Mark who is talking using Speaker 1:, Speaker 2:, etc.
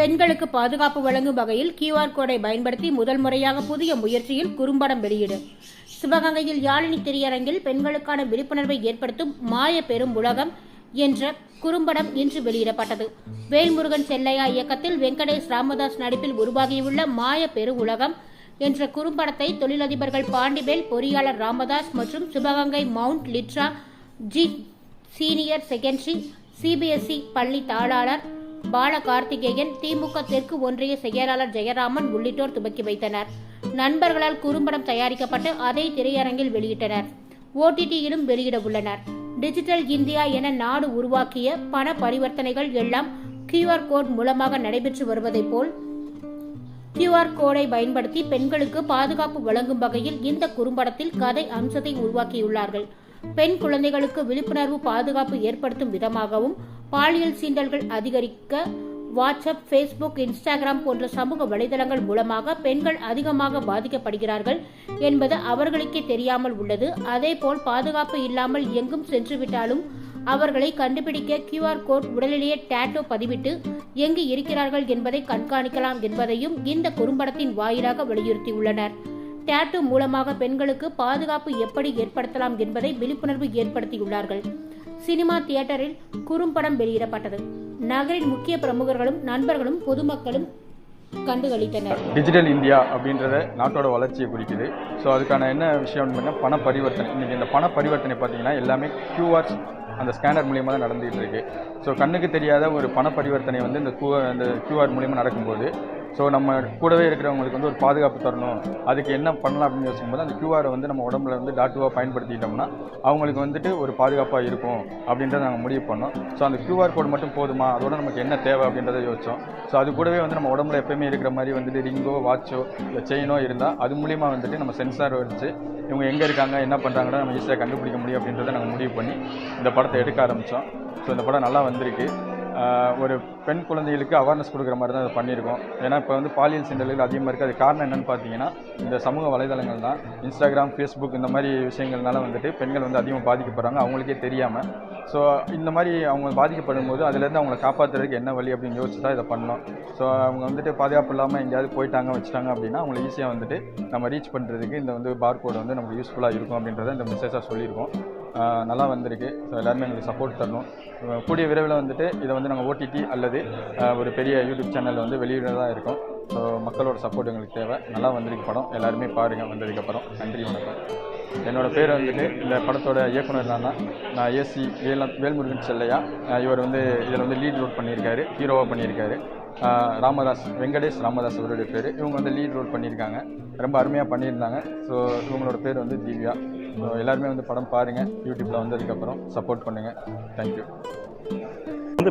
Speaker 1: பெண்களுக்கு பாதுகாப்பு வழங்கும் வகையில் கியூஆர் கோடை பயன்படுத்தி முதல் முறையாக புதிய முயற்சியில் குறும்படம் வெளியீடு. சிவகங்கையில் யாழினி திரையரங்கில் பெண்களுக்கான விழிப்புணர்வை ஏற்படுத்தும் மாய பெரும் உலகம் என்ற குறும்படம் இன்று வெளியிடப்பட்டது. வேல்முருகன் செல்லையா இயக்கத்தில் வெங்கடேஷ் ராமதாஸ் நடிப்பில் உருவாகியுள்ள மாய பெரு உலகம் என்ற குறும்படத்தை தொழிலதிபர்கள் பாண்டிவேல் பொறியாளர் ராமதாஸ் மற்றும் Sivaganga mount litera Zee senior secondary CBSE பள்ளி தாளாளர் பால கார்த்திகேயன் திமுக தெற்கு ஒன்றிய செயலாளர் ஜெயராமன் உள்ளிட்டோர் துவக்கி வைத்தனர். நண்பர்களால் குறும்படம் தயாரிக்கப்பட்டு அதை திரையரங்கில் வெளியிட்டனர். ஓடிடியிலும் வெளியிட உள்ளனர். டிஜிட்டல் இந்தியா என நாடு உருவாக்கிய பண பரிவர்த்தனைகள் எல்லாம் கியூஆர் கோட் மூலமாக நடைபெற்று வருவதைப் போல் கியூஆர் கோடை பயன்படுத்தி பெண்களுக்கு பாதுகாப்பு வழங்கும் வகையில் இந்த குறும்படத்தில் கதை அம்சத்தை உருவாக்கியுள்ளார்கள். பெண் குழந்தைகளுக்கு விழிப்புணர்வு பாதுகாப்பு ஏற்படுத்தும் விதமாகவும் பாலியல் சீண்டல்கள் அதிகரிக்க வாட்ஸ்அப் ஃபேஸ்புக் இன்ஸ்டாகிராம் போன்ற சமூக வலைதளங்கள் மூலமாக பெண்கள் அதிகமாக பாதிக்கப்படுகிறார்கள் என்பது அவர்களுக்கே தெரியாமல் உள்ளது. அதேபோல் பாதுகாப்பு இல்லாமல் எங்கும் சென்றுவிட்டாலும் அவர்களை கண்டுபிடிக்க கியூஆர் கோட் உடலிலேயே டேட்டோ பதிவிட்டு எங்கு இருக்கிறார்கள் என்பதை கண்காணிக்கலாம் என்பதையும் இந்த குறும்படத்தின் வாயிலாக வலியுறுத்தியுள்ளனர். டேட்டு மூலமாக பெண்களுக்கு பாதுகாப்பு எப்படி ஏற்படுத்தலாம் என்பதை விழிப்புணர்வு ஏற்படுத்தியுள்ளார்கள். சினிமா தியேட்டரில் குறும்படம் வெளியிடப்பட்டது. நகரின் முக்கிய பிரமுகர்களும் நண்பர்களும் பொதுமக்களும் கண்டுகளித்தனர்.
Speaker 2: டிஜிட்டல் இந்தியா அப்படின்றத நாட்டோட வளர்ச்சியை குறிக்குது. ஸோ அதுக்கான என்ன விஷயம் பார்த்தீங்கன்னா பண பரிவர்த்தனை இன்றைக்கி இந்த பண பரிவர்த்தனை பார்த்தீங்கன்னா எல்லாமே கியூஆர் அந்த ஸ்கேனர் மூலியமாக தான் நடந்துகிட்டு இருக்குது ஸோ கண்ணுக்கு தெரியாத ஒரு பண பரிவர்த்தனை வந்து இந்த QR அந்த கியூஆர் மூலியமாக நடக்கும்போது ஸோ நம்ம கூடவே இருக்கிறவங்களுக்கு வந்து ஒரு பாதுகாப்பு தரணும். அதுக்கு என்ன பண்ணலாம் அப்படின்னு யோசிக்கும்போது அந்த கியூஆரை வந்து நம்ம உடம்புல வந்து டாட்டுவாக பயன்படுத்திக்கிட்டோம்னா அவங்களுக்கு வந்துட்டு ஒரு பாதுகாப்பாக இருக்கும் அப்படின்றத நாங்கள் முடிவு பண்ணோம். ஸோ அந்த கியூஆர் கோடு மட்டும் போதுமா? அதோட நமக்கு என்ன தேவை அப்படின்றத யோசிச்சோம். ஸோ அது கூடவே வந்து நம்ம உடம்புல எப்பயுமே இருக்கிற மாதிரி வந்துட்டு ரிங்கோ வாட்சோ இல்லை செயினோ இருந்தால் அது மூலிமா வந்துட்டு நம்ம சென்சார் வச்சு இவங்க எங்கே இருக்காங்க என்ன பண்ணுறாங்கன்னு நம்ம ஈஸியாக கண்டுபிடிக்க முடியும் அப்படின்றத நாங்கள் முடிவு பண்ணி இந்த படத்தை எடுக்க ஆரம்பித்தோம் ஸோ இந்த படம் நல்லா வந்திருக்கு. ஒரு பெண் குழந்தைகளுக்கு அவேர்னஸ் கொடுக்குற மாதிரி தான் இதை பண்ணியிருக்கோம். ஏன்னா இப்போ வந்து பாலியல் சிண்டல்கள் அதிகமாக இருக்குது அது காரணம் என்னென்னு பார்த்தீங்கன்னா இந்த சமூக வலைதளங்கள் தான். இன்ஸ்டாகிராம் ஃபேஸ்புக் இந்த மாதிரி விஷயங்கள்னால வந்துட்டு பெண்கள் வந்து அதிகமாக பாதிக்கப்படுறாங்க. அவங்களுக்கே தெரியாமல் ஸோ இந்த மாதிரி அவங்க பாதிக்கப்படும் போது அதுலேருந்து அவங்கள காப்பாற்றுறதுக்கு என்ன வழி அப்படின்னு யோசிச்சு தான் இதை பண்ணோம். ஸோ அவங்க வந்துட்டு பாதுகாப்பு இல்லாமல் எங்கேயாவது போயிட்டாங்க வச்சுட்டாங்க அப்படின்னா அவங்களை ஈஸியாக வந்துட்டு நம்ம ரீச் பண்ணுறதுக்கு இந்த வந்து பார் கோடு வந்து நமக்கு யூஸ்ஃபுல்லாக இருக்கும் அப்படின்றத இந்த மெசேஜாக சொல்லியிருக்கோம். நல்லா வந்திருக்கு. ஸோ எல்லாருமே எங்களுக்கு சப்போர்ட் தரணும். கூடிய விரைவில் வந்துட்டு இதை வந்து நாங்கள் ஓடிடி அல்லது ஒரு பெரிய யூடியூப் சேனல் வந்து வெளியிடறதா இருக்கும். ஸோ மக்களோட சப்போர்ட் எங்களுக்கு தேவை. நல்லா வந்திருக்கு படம். எல்லாருமே பாருங்கள் வந்ததுக்கப்புறம் நன்றி வணக்கம். என்னோட பேர் வந்துட்டு இந்த படத்தோட இயக்குனர் என்னன்னா தான். நான் ஏசி வேல வேல்முருகன் செல்லையா. இவர் வந்து இதில் வந்து லீட் ரோல் பண்ணியிருக்காரு ஹீரோவாக பண்ணியிருக்காரு. ராமதாஸ் வெங்கடேஷ் ராமதாஸ் அவருடைய பேர். இவங்க வந்து லீட் ரோல் பண்ணியிருக்காங்க. ரொம்ப அருமையாக பண்ணியிருந்தாங்க. ஸோ இவங்களோட பேர் வந்து திவ்யா. ஸோ எல்லாருமே வந்து படம் பாருங்கள் யூடியூப்பில் வந்ததுக்கப்புறம் சப்போர்ட் பண்ணுங்கள் தேங்க்யூ